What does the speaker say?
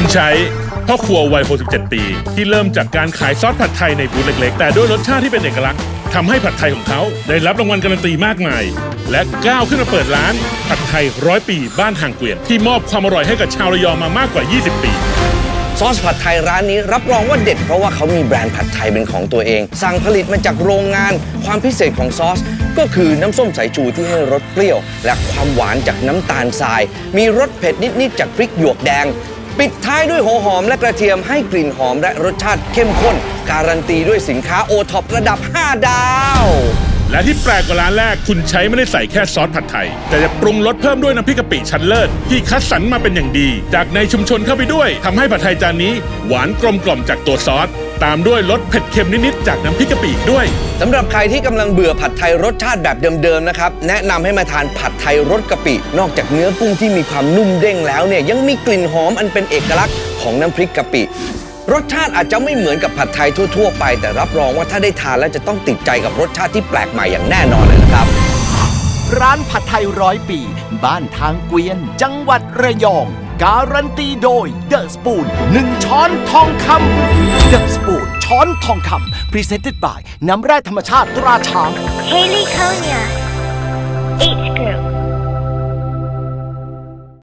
คุณใช้พ่อครัววัย 67 ปี ที่เริ่มจากการขายซอสผัดไทยในบูธเล็กๆ แต่ด้วยรสชาติที่เป็นเอกลักษณ์ทำให้ผัดไทยของเขาได้รับรางวัลการันตีมากมาย และก้าวขึ้นมาเปิดร้าน ผัดไทยร้อยปีบ้านห่างเกวียน ที่มอบความอร่อยให้กับชาวระยองมามากกว่า 20 ปีซอสผัดไทยร้านนี้รับรองว่าเด็ดเพราะว่าเขามีแบรนด์ผัดไทยเป็นของตัวเอง สั่งผลิตมาจากโรงงาน ความพิเศษของซอส ก็คือน้ำส้มสายชูที่ให้รสเปรี้ยว และความหวานจากน้ำตาลทราย มีรสเผ็ดนิด ๆ จากพริกหยวกแดง ปิดท้ายด้วยหัวหอมและกระเทียมให้กลิ่นหอมและรสชาติเข้มข้น การันตีด้วยสินค้าโอท็อประดับ 5 ดาว และที่แปลกกว่าร้านแรกคุณใช้ไม่ได้ใส่แค่ซอสผัดไทย แต่จะปรุงรสเพิ่มด้วยน้ำพริกกะปิชั้นเลิศที่คัดสรรมาเป็นอย่างดี จากในชุมชนเข้าไปด้วยทำให้ผัดไทยจานนี้ หวานกลมกล่อมจากตัวซอส ตามด้วยรสเผ็ดเค็มนิด ๆ จากน้ำพริกกะปิอีกด้วย สำหรับใครที่กำลังเบื่อผัดไทยรสชาติแบบเดิม ๆ นะครับ แนะนำให้มาทานผัดไทยรสกะปิ นอกจากเนื้อกุ้งที่มีความนุ่มเด้งแล้วเนี่ยยังมีกลิ่นหอมอันเป็นเอกลักษณ์ของน้ำพริกกะปิ รสชาติอาจจะไม่เหมือนกับผัดไทยทั่ว ๆ ไป แต่รับรองว่าถ้าได้ทานแล้วจะต้องติดใจกับรสชาติที่แปลกใหม่อย่างแน่นอนเลยนะครับ ร้านผัดไทยร้อยปี บ้านทางเกวียน จังหวัดระยอง การันตีโดยเดอะสปูนหนึ่งช้อนทองคำเดอะสปูนช้อนทองคำ Presented by น้ำแร่ธรรมชาติตราช้าง Haley Konya. H Group.